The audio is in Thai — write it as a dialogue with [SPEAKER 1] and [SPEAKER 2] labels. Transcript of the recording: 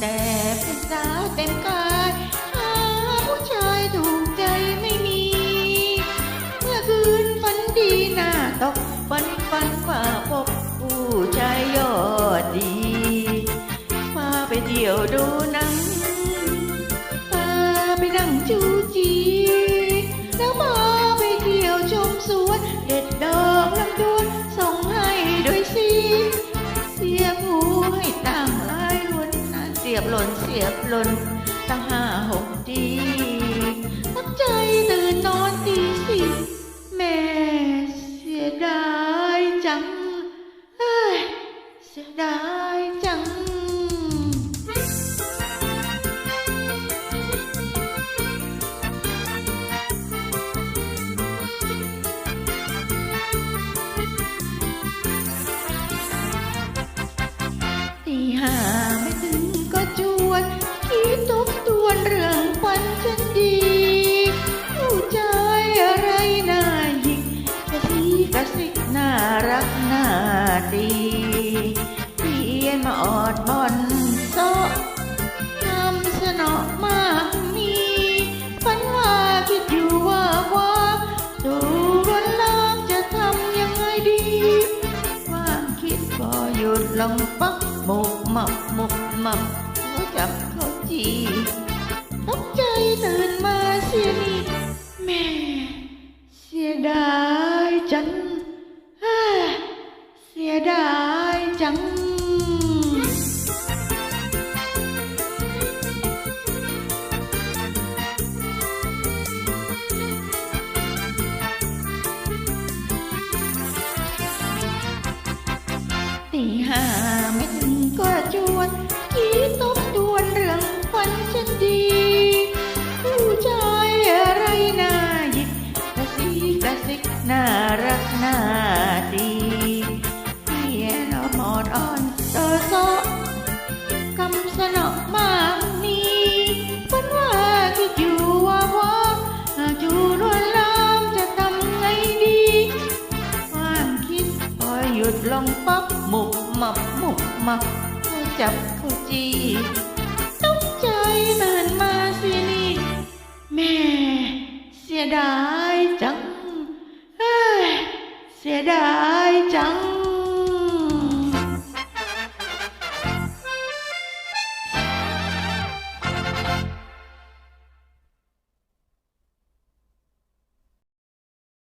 [SPEAKER 1] แต่เป็นสาวเต็มกายหาผู้ชายถูกใจไม่มี เมื่อคืนฝันดีหน้าตกฝันฝันว่าพบผู้ชายยอดดี มาไปเที่ยวดู ยบหล่นเสียบหล่นตั้งห้าหกทีตั้งใจตื่นนอนตีสี่แม่เสียดายจังเฮ้ยเสียดายจัง ตีห้า ดีเพียนมาออดบอนโซะทำสนอมากมีฝันว่าคิดอยู่ว่าว่าดูวันลามจะทำยังไงดี ความคิดก็หยุดลงปักหมุกหมับหมุกหมับหัวจับเขาจีตกใจตื่นมาเสียนี่ายจังตีห้ มุบหมับหมุบหมับเขาจับเขาจีตกใจตื่นมาสินี่แม่เสียดาย